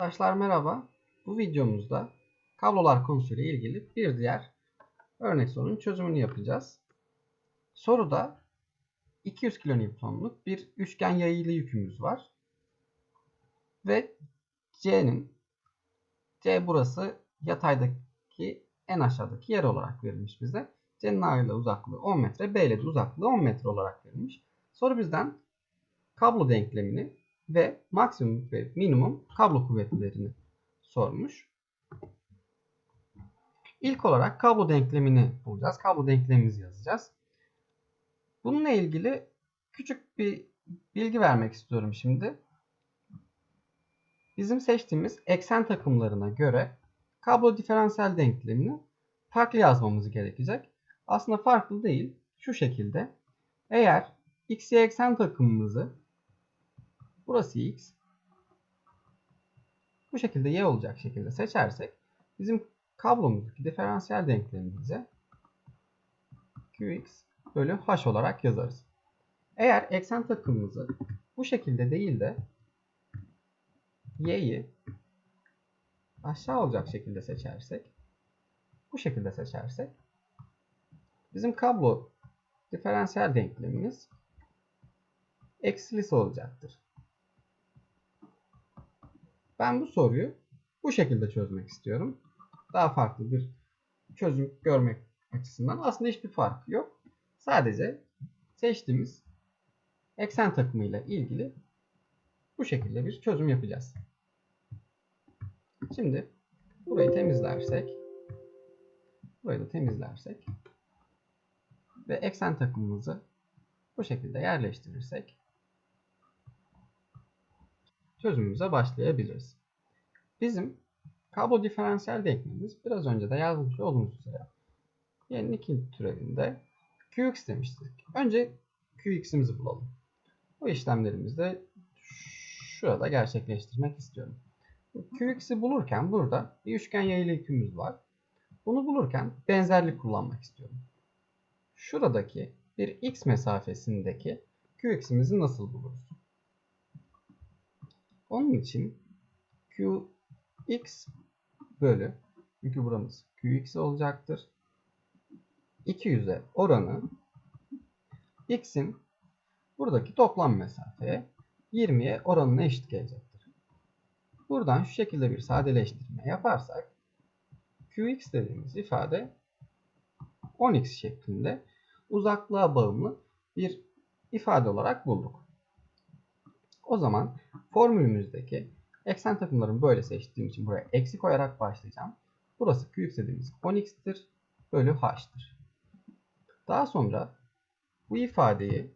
Arkadaşlar merhaba. Bu videomuzda kablolar konusuyla ilgili bir diğer örnek sorunun çözümünü yapacağız. Soruda 200 kilonewtonluk bir üçgen yayılı yükümüz var. Ve C'nin C burası yataydaki en aşağıdaki yer olarak verilmiş bize. C'nin A ile uzaklığı 10 metre, B ile de uzaklığı 10 metre olarak verilmiş. Soru bizden kablo denklemini ve maksimum ve minimum kablo kuvvetlerini sormuş. İlk olarak kablo denklemini bulacağız. Kablo denklemimizi yazacağız. Bununla ilgili küçük bir bilgi vermek istiyorum şimdi. Bizim seçtiğimiz eksen takımlarına göre kablo diferansiyel denklemini farklı yazmamız gerekecek. Aslında farklı değil. Şu şekilde. Eğer x, y eksen takımımızı burası x bu şekilde y olacak şekilde seçersek bizim kablomuzdaki diferansiyel denklemimize qx bölü h olarak yazarız. Eğer eksen takımımızı bu şekilde değil de y'yi aşağı olacak şekilde seçersek bu şekilde seçersek bizim kablo diferansiyel denklemimiz eksilisi olacaktır. Ben bu soruyu bu şekilde çözmek istiyorum. Daha farklı bir çözüm görmek açısından aslında hiçbir fark yok. Sadece seçtiğimiz eksen takımıyla ilgili bu şekilde bir çözüm yapacağız. Şimdi burayı temizlersek burayı da temizlersek ve eksen takımımızı bu şekilde yerleştirirsek çözümümüze başlayabiliriz. Bizim kablo diferansiyel denklemimiz biraz önce de yazmış olduğumuz üzere y'nin ikinci türevinde qx demiştik. Önce qx'imizi bulalım. Bu işlemlerimizi de şurada gerçekleştirmek istiyorum. qx'i bulurken burada bir üçgen yayılı yükümüz var. Bunu bulurken benzerlik kullanmak istiyorum. Şuradaki bir x mesafesindeki qx'imizi nasıl buluruz? Onun için qx bölü çünkü buramız qx olacaktır. 200'e oranı x'in buradaki toplam mesafeye 20'ye oranına eşit gelecektir. Buradan şu şekilde bir sadeleştirme yaparsak qx dediğimiz ifade 10x şeklinde uzaklığa bağımlı bir ifade olarak bulduk. O zaman formülümüzdeki eksen takımlarını böyle seçtiğim için buraya eksi koyarak başlayacağım. Burası q dediğimiz 10x'tir bölü h'tır. Daha sonra bu ifadeyi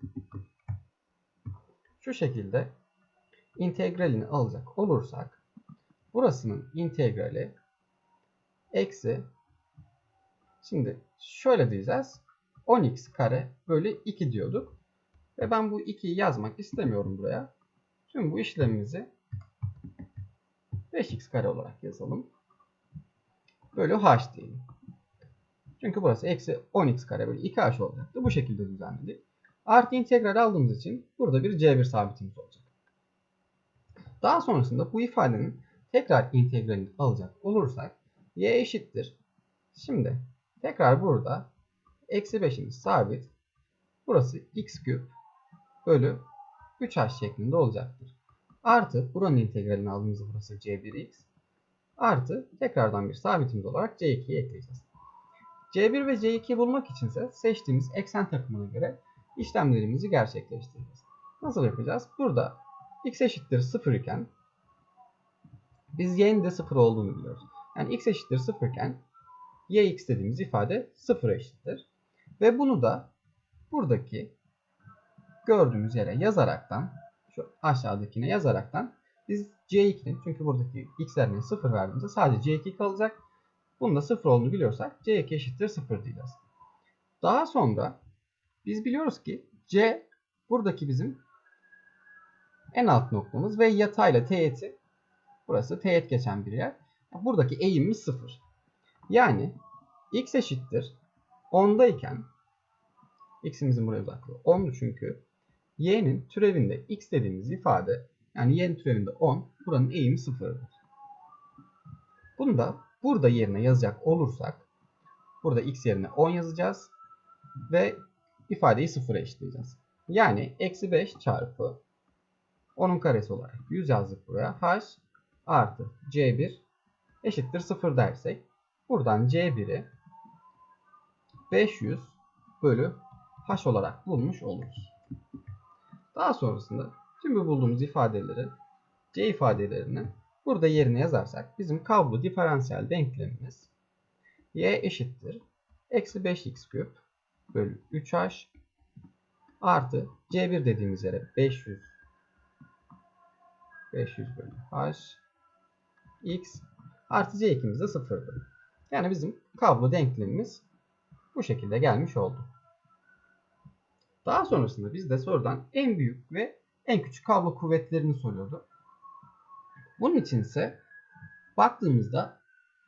şu şekilde integralini alacak olursak burasının integrali eksi şimdi şöyle diyeceğiz 10x kare bölü 2 diyorduk. Ve ben bu 2'yi yazmak istemiyorum buraya. Tüm bu işlemimizi 5x kare olarak yazalım. Bölü h diyelim. Çünkü burası eksi 10x kare bölü 2h olacaktı. Bu şekilde düzenledik. Artı integral aldığımız için burada bir c1 sabitimiz olacak. Daha sonrasında bu ifadenin tekrar integralini alacak olursak y eşittir. Şimdi tekrar burada eksi 5'imiz sabit. Burası x küp bölü 3h şeklinde olacaktır. Artı buranın integralini aldığımızda burası c1x. Artı tekrardan bir sabitimiz olarak c2'yi ekleyeceğiz. c1 ve c2'yi bulmak içinse seçtiğimiz eksen takımına göre işlemlerimizi gerçekleştireceğiz. Nasıl yapacağız? Burada x eşittir 0 iken biz y'nin de 0 olduğunu biliyoruz. Yani x eşittir 0 iken yx dediğimiz ifade 0 eşittir. Ve bunu da buradaki gördüğümüz yere yazaraktan şu aşağıdakine yazaraktan biz C2'nin çünkü buradaki x'lerine 0 verdiğimizde sadece C2 kalacak. Bunun da 0 olduğunu biliyorsak C2 eşittir 0 diyeceğiz. Daha sonra biz biliyoruz ki C buradaki bizim en alt noktamız ve yatayla teğeti burası teğet geçen bir yer. Buradaki eğimimiz 0. Yani x eşittir 10'dayken x'imizin buraya uzaklığı 10'du çünkü y'nin türevinde x dediğimiz ifade yani y'nin türevinde 10 buranın eğimi 0'dır. Bunu da burada yerine yazacak olursak burada x yerine 10 yazacağız ve ifadeyi sıfıra eşitleyeceğiz. Yani eksi 5 çarpı 10'un karesi olarak 100 yazdık buraya. h artı c1 eşittir 0 dersek buradan c1'i 500 bölü h olarak bulmuş oluruz. Daha sonrasında tüm bu bulduğumuz ifadeleri c ifadelerini burada yerine yazarsak bizim kablo diferansiyel denklemimiz y eşittir eksi 5x küp bölü 3h artı c1 dediğimiz yere 500 500 bölü h x artı c2'miz de sıfırdır. Yani bizim kablo denklemimiz bu şekilde gelmiş oldu. Daha sonrasında bizde sorudan en büyük ve en küçük kablo kuvvetlerini soruyordu. Bunun için ise baktığımızda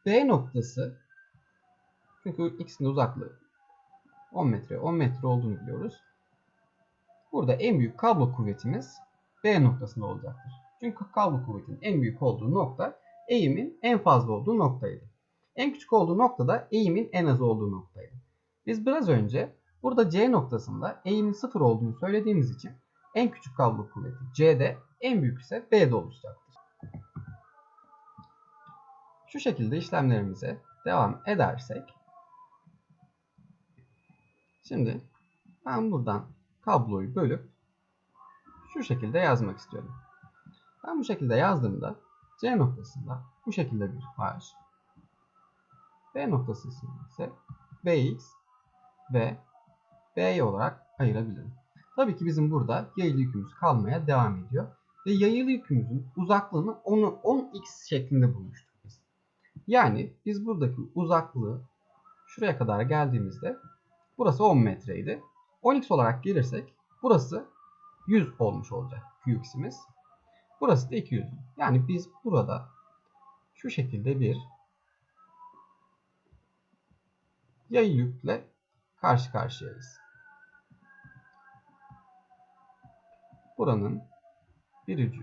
B noktası çünkü ikisinin uzaklığı 10 metre 10 metre olduğunu biliyoruz. Burada en büyük kablo kuvvetimiz B noktasında olacaktır. Çünkü kablo kuvvetinin en büyük olduğu nokta eğimin en fazla olduğu noktaydı. En küçük olduğu noktada eğimin en az olduğu noktaydı. Biz biraz önce burada C noktasında eğimin sıfır olduğunu söylediğimiz için en küçük kablo kuvveti C'de en büyük ise B'de oluşacaktır. Şu şekilde işlemlerimize devam edersek şimdi ben buradan kabloyu bölüp şu şekilde yazmak istiyorum. Ben bu şekilde yazdığımda C noktasında bu şekilde bir H B noktası ise Bx ve By olarak ayırabilirim. Tabii ki bizim burada yayılı yükümüz kalmaya devam ediyor. Ve yayılı yükümüzün uzaklığını 10'u 10x şeklinde bulmuştuk biz. Yani biz buradaki uzaklığı şuraya kadar geldiğimizde burası 10 metreydi. 10x olarak gelirsek burası 100 olmuş olacak qx'imiz. Burası da 200. Yani biz burada şu şekilde bir yayı yükle karşı karşıyayız. Buranın bir ucu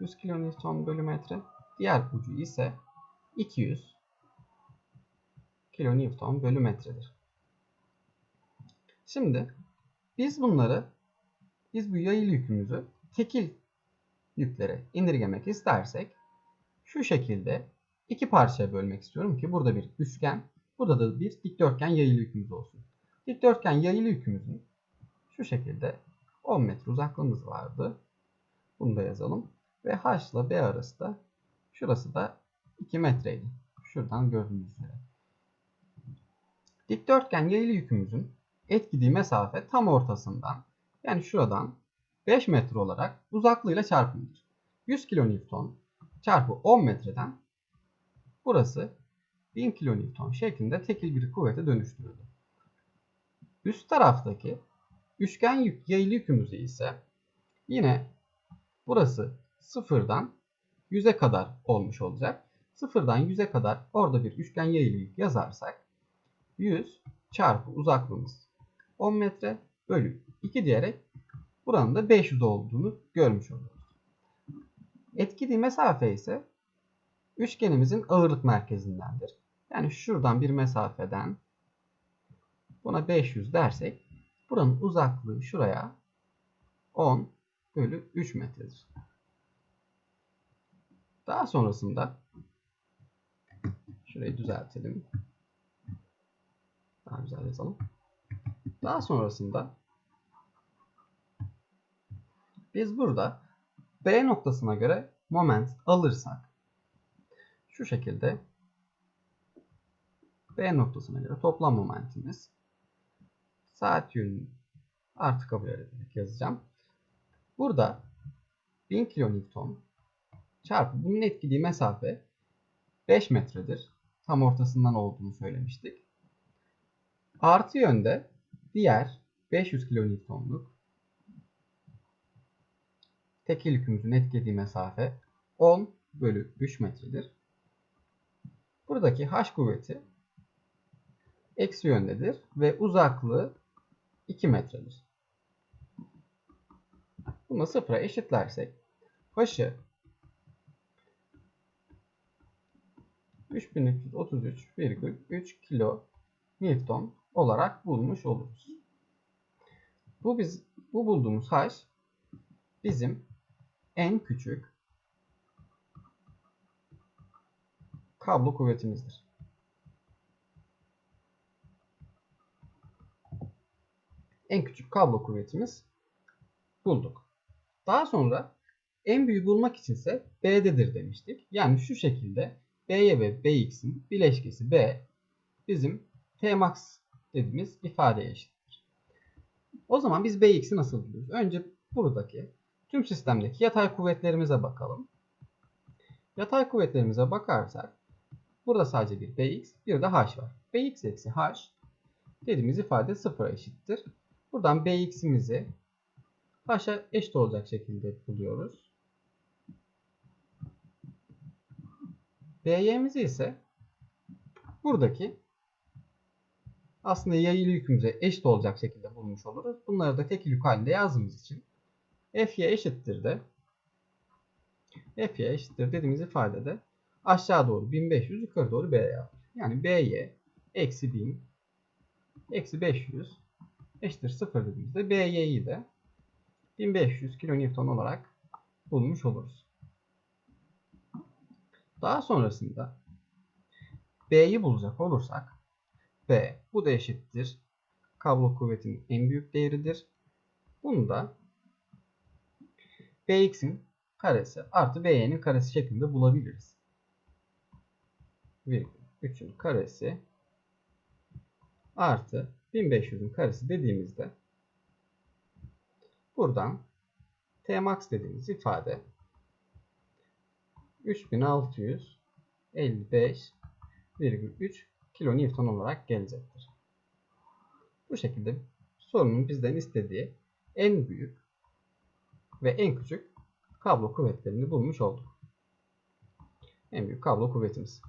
100 kN bölü metre, diğer ucu ise 200 kN bölü metredir. Şimdi biz bunları biz bu yayılı yükümüzü tekil yüklere indirgemek istersek şu şekilde iki parçaya bölmek istiyorum ki burada bir üçgen, burada da bir dikdörtgen yayılı yükümüz olsun. Dikdörtgen yayılı yükümüzün şu şekilde 10 metre uzaklığımız vardı. Bunu da yazalım. Ve H ile B arası da şurası da 2 metreydi. Şuradan gördüğünüz üzere. Dikdörtgen yayılı yükümüzün etkilediği mesafe tam ortasından yani şuradan 5 metre olarak uzaklığıyla çarpımdır. 100 kilonewton çarpı 10 metreden burası 1000 kilonewton şeklinde tekil bir kuvvete dönüştürüldü. Üst taraftaki üçgen yük yayılı yükümüzü ise yine burası sıfırdan 100'e kadar olmuş olacak. Sıfırdan 100'e kadar orada bir üçgen yayılı yük yazarsak 100 çarpı uzaklığımız 10 metre bölü 2 diyerek buranın da 500 olduğunu görmüş oluyoruz. Etkili mesafe ise üçgenimizin ağırlık merkezindendir. Yani şuradan bir mesafeden buna 500 dersek buranın uzaklığı şuraya 10 bölü 3 metredir. Daha sonrasında şurayı düzeltelim. Daha güzel yazalım. Daha sonrasında biz burada B noktasına göre moment alırsak şu şekilde B noktasına göre toplam momentimiz saat yönünü artı kabul ederek yazacağım. Burada 1000 kilonewton çarpı bunun etkilediği mesafe 5 metredir. Tam ortasından olduğunu söylemiştik. Artı yönde diğer 500 kilonewtonluk tekil yükümüzün etkilediği mesafe 10 bölü 3 metredir. Buradaki H kuvveti eksi yöndedir ve uzaklığı 2 metredir. Bunu sıfıra eşitlersek H'ı 3333,3 kilo Newton olarak bulmuş oluruz. Bu biz bu bulduğumuz h bizim en küçük kablo kuvvetimizdir. En küçük kablo kuvvetimiz bulduk. Daha sonra en büyüğü bulmak içinse B'dedir demiştik. Yani şu şekilde B'ye ve Bx'in bileşkesi B bizim Tmax dediğimiz ifadeye eşittir. O zaman biz Bx'i nasıl buluyoruz? Önce buradaki tüm sistemdeki yatay kuvvetlerimize bakalım. Yatay kuvvetlerimize bakarsak burada sadece bir Bx bir de H var. Bx eksi H dediğimiz ifade sıfıra eşittir. Buradan Bx'imizi H'a eşit olacak şekilde buluyoruz. By'mizi ise buradaki aslında yayılı yükümüze eşit olacak şekilde bulmuş oluruz. Bunları da tekil yük halinde yazdığımız için Fy eşittir de Fy eşittir dediğimiz ifadede aşağı doğru 1500 yukarı doğru B'ye yapar. Yani By eksi 1000 eksi 500 eşittir 0 dediğimizde By'yi de 1500 kN olarak bulmuş oluruz. Daha sonrasında B'yi bulacak olursak B bu da eşittir. Kablo kuvvetinin en büyük değeridir. Bunu da Bx'in karesi artı By'nin karesi şeklinde bulabiliriz. Virgül 3'ün karesi artı 1500'ün karesi dediğimizde buradan Tmax dediğimiz ifade 3655,3 kilonewton olarak gelecektir. Bu şekilde sorunun bizden istediği en büyük ve en küçük kablo kuvvetlerini bulmuş olduk. En büyük kablo kuvvetimiz.